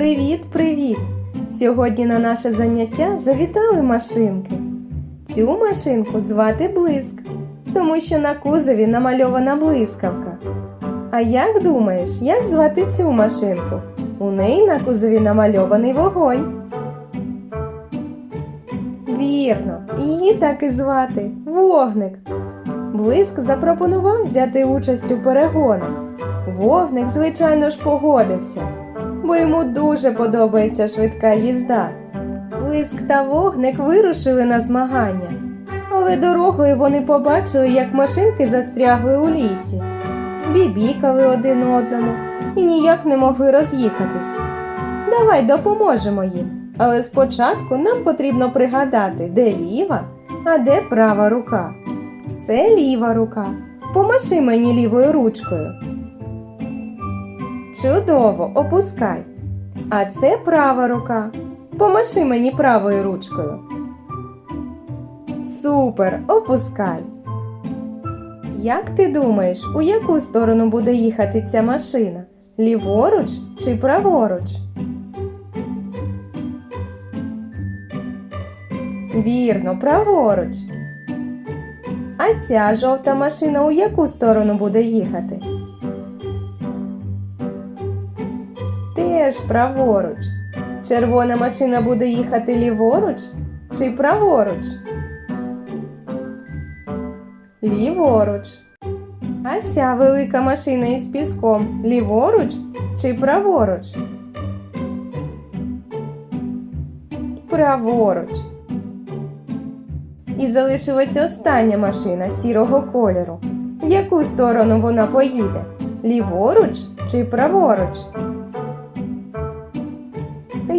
Привіт-привіт! Сьогодні на наше заняття завітали машинки. Цю машинку звати Блиск, тому що на кузові намальована блискавка. А як думаєш, як звати цю машинку? У неї на кузові намальований вогонь. Вірно, її так і звати вогник. Блиск запропонував взяти участь у перегонах. Вогник, звичайно ж, погодився, бо йому дуже подобається швидка їзда. Блиск та вогник вирушили на змагання, але дорогою вони побачили, як машинки застрягли у лісі, бібікали один одному і ніяк не могли роз'їхатись. Давай допоможемо їм. Але спочатку нам потрібно пригадати, де ліва, а де права рука. Це ліва рука. Помаши мені лівою ручкою. Чудово, опускай. А це права рука. Помаши мені правою ручкою. Супер, опускай. Як ти думаєш, у яку сторону буде їхати ця машина? Ліворуч чи праворуч? Вірно, праворуч. А ця жовта машина у яку сторону буде їхати? Теж праворуч. Червона машина буде їхати ліворуч чи праворуч? Ліворуч. А ця велика машина із піском ліворуч чи праворуч? Праворуч. І залишилась остання машина сірого кольору. В яку сторону вона поїде? Ліворуч чи праворуч?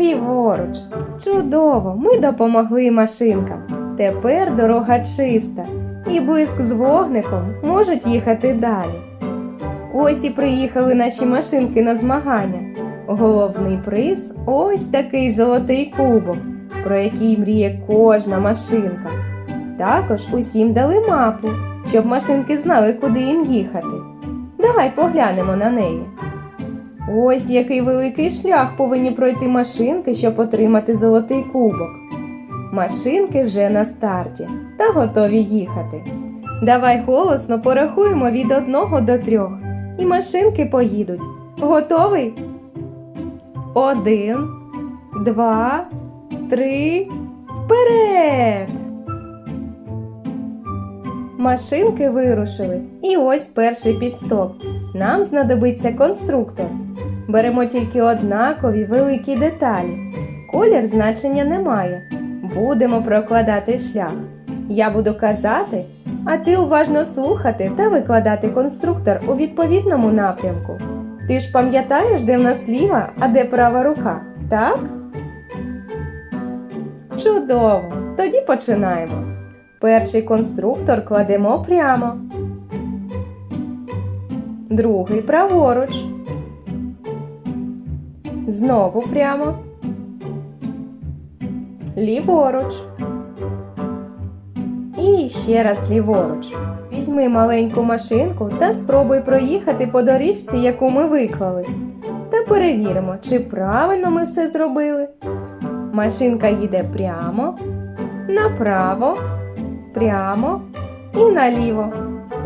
Ліворуч. Чудово! Ми допомогли машинкам. Тепер дорога чиста, і блиск з вогником можуть їхати далі. Ось і приїхали наші машинки на змагання. Головний приз ось такий золотий кубок, про який мріє кожна машинка. Також усім дали мапу, щоб машинки знали, куди їм їхати. Давай поглянемо на неї. Ось який великий шлях повинні пройти машинки, щоб отримати золотий кубок. Машинки вже на старті та готові їхати. Давай голосно порахуємо від одного до трьох, і машинки поїдуть. Готовий? Один, два, три. Вперед! Машинки вирушили. І ось перший підстоп. Нам знадобиться конструктор. Беремо тільки однакові великі деталі. Колір значення не має. Будемо прокладати шлях. Я буду казати, а ти уважно слухати та викладати конструктор у відповідному напрямку. Ти ж пам'ятаєш, де в нас ліва, а де права рука, так? Чудово! Тоді починаємо. Перший конструктор кладемо прямо. Другий праворуч. Знову прямо. Ліворуч. І ще раз ліворуч. Візьми маленьку машинку та спробуй проїхати по доріжці, яку ми виклали. Та перевіримо, чи правильно ми все зробили. Машинка їде прямо, направо, прямо і наліво.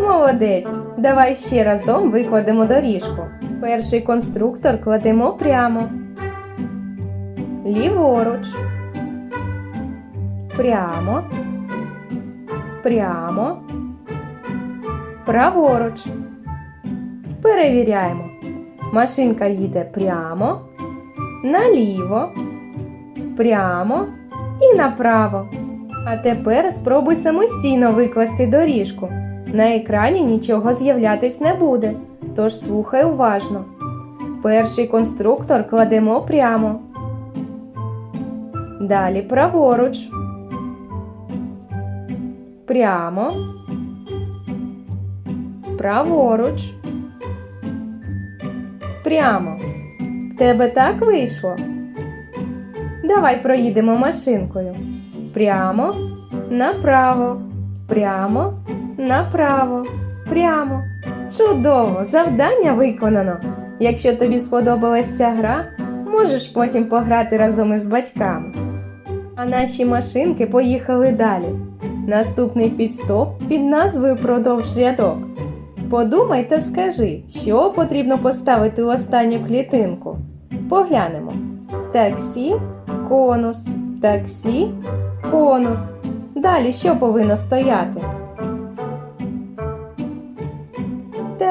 Молодець! Давай ще разом викладемо доріжку. Перший конструктор кладемо прямо. Ліворуч. Прямо. Прямо. Праворуч. Перевіряємо. Машинка їде прямо, наліво, прямо і направо. А тепер спробуй самостійно викласти доріжку. На екрані нічого з'являтись не буде, тож слухай уважно. Перший конструктор кладемо прямо. Далі праворуч. Прямо. Праворуч. Прямо. В тебе так вийшло? Давай проїдемо машинкою. Прямо, направо, прямо, направо, прямо. Чудово! Завдання виконано! Якщо тобі сподобалась ця гра, Можеш потім пограти разом із батьками. А наші машинки поїхали далі. Наступний підстоп під назвою Продовж рядок. Подумай та скажи, що потрібно поставити у останню клітинку. Поглянемо. Таксі, конус, таксі, конус. Далі що повинно стояти?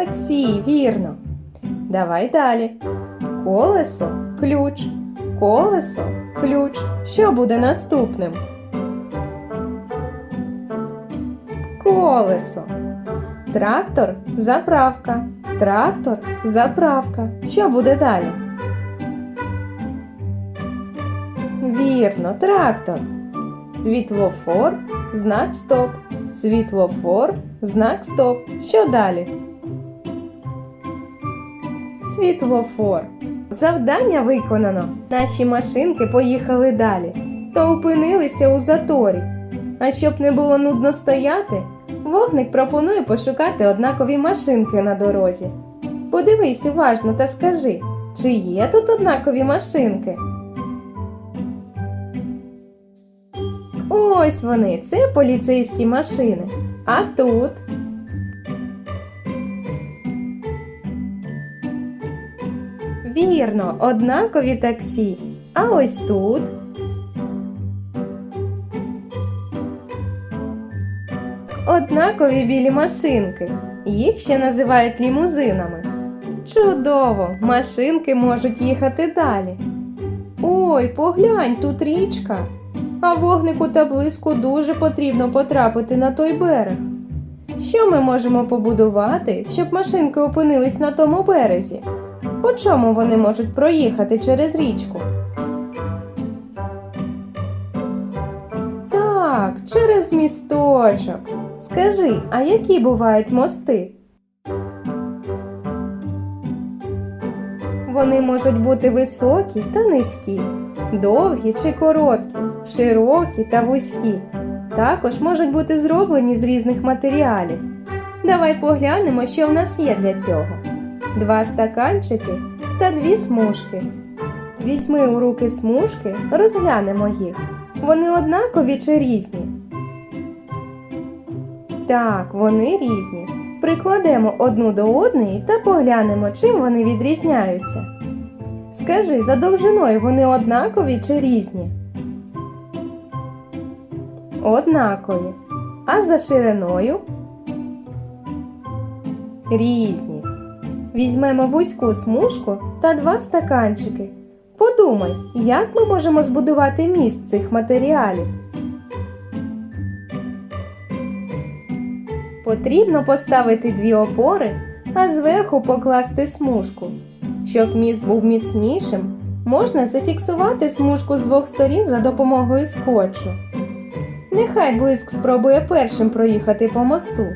Таксі, вірно. Давай далі. Колесо, ключ. Колесо, ключ. Що буде наступним? Колесо. Трактор, заправка. Трактор, заправка. Що буде далі? Вірно, трактор. Світлофор, знак стоп. Світлофор, знак стоп. Що далі? Світлофор. Завдання виконано. Наші машинки поїхали далі та опинилися у заторі. А щоб не було нудно стояти, вогник пропонує пошукати однакові машинки на дорозі. Подивись уважно та скажи, чи є тут однакові машинки? Ось вони, це поліцейські машини. А тут Вірно, однакові таксі. А ось тут. Однакові білі машинки. Їх ще називають лімузинами. Чудово! Машинки можуть їхати далі. Ой, поглянь, тут річка. А вогнику та блиску дуже потрібно потрапити на той берег. Що ми можемо побудувати, щоб машинки опинились на тому березі? По чому вони можуть проїхати через річку? Так, через місточок. Скажи, а які бувають мости? Вони можуть бути високі та низькі, довгі чи короткі, широкі та вузькі. Також можуть бути зроблені з різних матеріалів. Давай поглянемо, що в нас є для цього два стаканчики та дві смужки. Візьми у руки смужки, розглянемо їх. Вони однакові чи різні? Так, вони різні. Прикладемо одну до одної та поглянемо, чим вони відрізняються. Скажи, за довжиною вони однакові чи різні? Однакові. А за шириною? Різні. Візьмемо вузьку смужку та два стаканчики. Подумай, як ми можемо збудувати міст цих матеріалів. Потрібно поставити дві опори, а зверху покласти смужку. Щоб міст був міцнішим, можна зафіксувати смужку з двох сторін за допомогою скотчу. Нехай блиск спробує першим проїхати по мосту.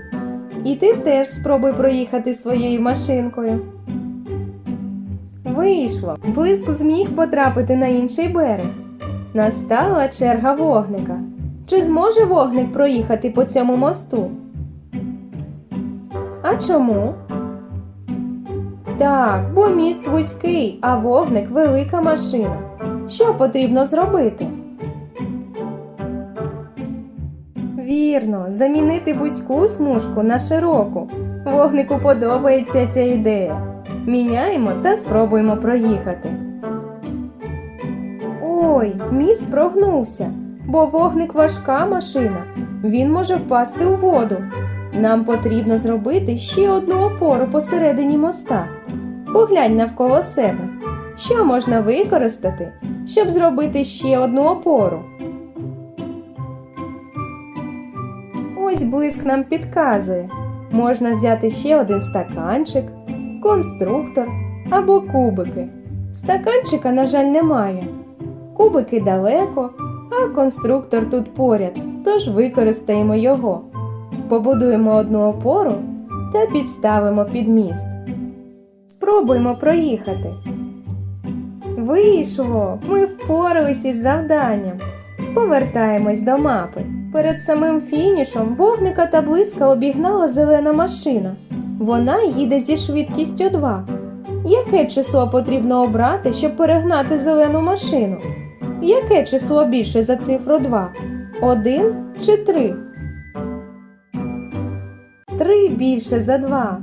І ти теж спробуй проїхати своєю машинкою. Вийшло. Блиск зміг потрапити на інший берег. Настала черга вогника. Чи зможе вогник проїхати по цьому мосту? А чому? Так, бо міст вузький, а вогник велика машина. Що потрібно зробити? Вірно, замінити вузьку смужку на широку. Вогнику подобається ця ідея. Міняємо та спробуємо проїхати. Ой, міст прогнувся, бо вогник важка машина. Він може впасти у воду. Нам потрібно зробити ще одну опору посередині моста. Поглянь навколо себе. Що можна використати, щоб зробити ще одну опору? Ось блиск нам підказує. Можна взяти ще один стаканчик, конструктор або кубики. Стаканчика, на жаль, немає. Кубики далеко, а конструктор тут поряд, тож використаємо його. Побудуємо одну опору та підставимо під міст. Спробуємо проїхати. Вийшло! Ми впоралися із завданням. Повертаємось до мапи. Перед самим фінішом вогника та блиска обігнала зелена машина. Вона їде зі швидкістю 2. Яке число потрібно обрати, щоб перегнати зелену машину? Яке число більше за цифру 2? Один чи три? Три більше за два.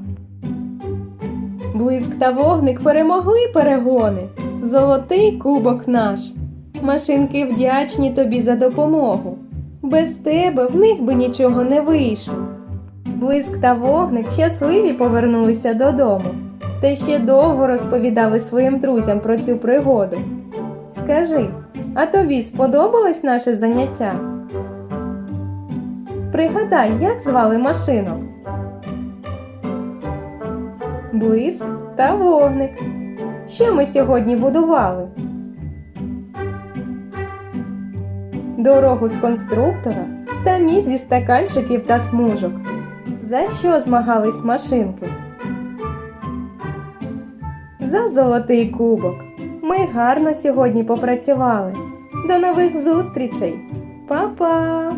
Блиск та вогник перемогли перегони. Золотий кубок наш. Машинки вдячні тобі за допомогу. Без тебе в них би нічого не вийшло. Блиск та вогник щасливі повернулися додому. Та ще довго розповідали своїм друзям про цю пригоду. Скажи, а тобі сподобалось наше заняття? Пригадай, як звали машинок? Блиск та вогник. Що ми сьогодні будували? Дорогу з конструктора та міст зі стаканчиків та смужок. За що змагались машинки? За золотий кубок. Ми гарно сьогодні попрацювали. До нових зустрічей. Па-па!